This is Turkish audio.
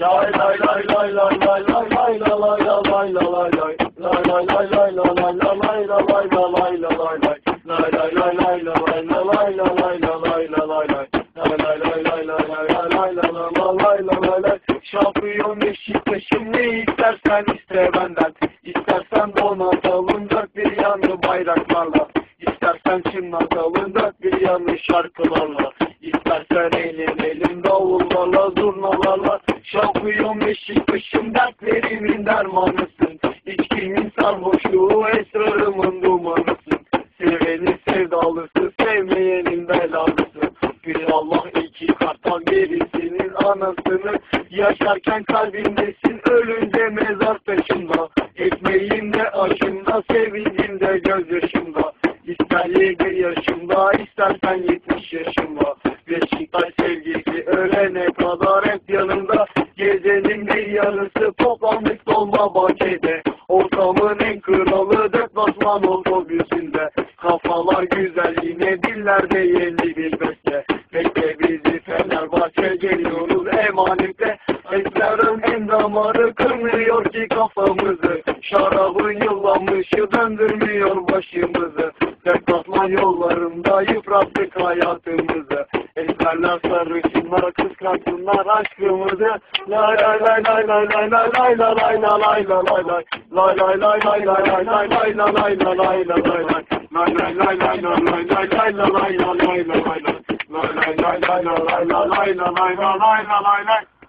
Lay lay lay lay lay lay lay lay la lay la lay la lay lay Lay lay lay lay la lay la lay la lay la lay la lay lay Lay lay lay lay la lay la lay la lay la lay la lay lay Lay lay lay lay la lay la lay la la la lay la lay lay Şampiyon Beşiktaş'ım ne istersen iste benden. İstersen donatalım dört bir yanı bayraklarla. İstersen çınlatalım dört bir yanı şarkılarla. İstersen eğlenelim davullarla zurnalarla Şampiyon Beşiktaş'ım dertlerimin dermanısın. İçkimin sarhoşluğu esrarımın dumanısın. Seveni sevdalısı sevmeyenin belalısı Bir Allah iki kartal birisinin anasını. Yaşarken kalbimdesin ölünce mezar taşında. Ekmeğimde aşımda sevincimde gözyaşımda. İster yedi yaşımda istersen yetmiş yaşımda. Beşiktaş sevgisi ölene kadar hep yanımda Gecenin bir yarısı toplandık dolma bahçede. Ortamın en kralı deplasman otobüsünde. Kafalar güzel yine dillerde yeni bir beste. Bekle bizi Fenerbahçe geliyoruz emanette Esrarın en damarı kırmıyor ki kafamızı. Şarabın yıllanmışı döndürmüyor başımızı. Deplasman yollarında yıprattık hayatımızı Esmerler sarışınlar kıskansınlar aşkımızı Lay lay lay lay lay lay lay lay lay lay lay lay lay lay Lay lay lay lay lay lay lay lay lay lay lay lay lay lay lay Lay lay lay lay lay lay lay lay lay lay lay lay lay Lay lay lay lay lay lay lay lay lay lay lay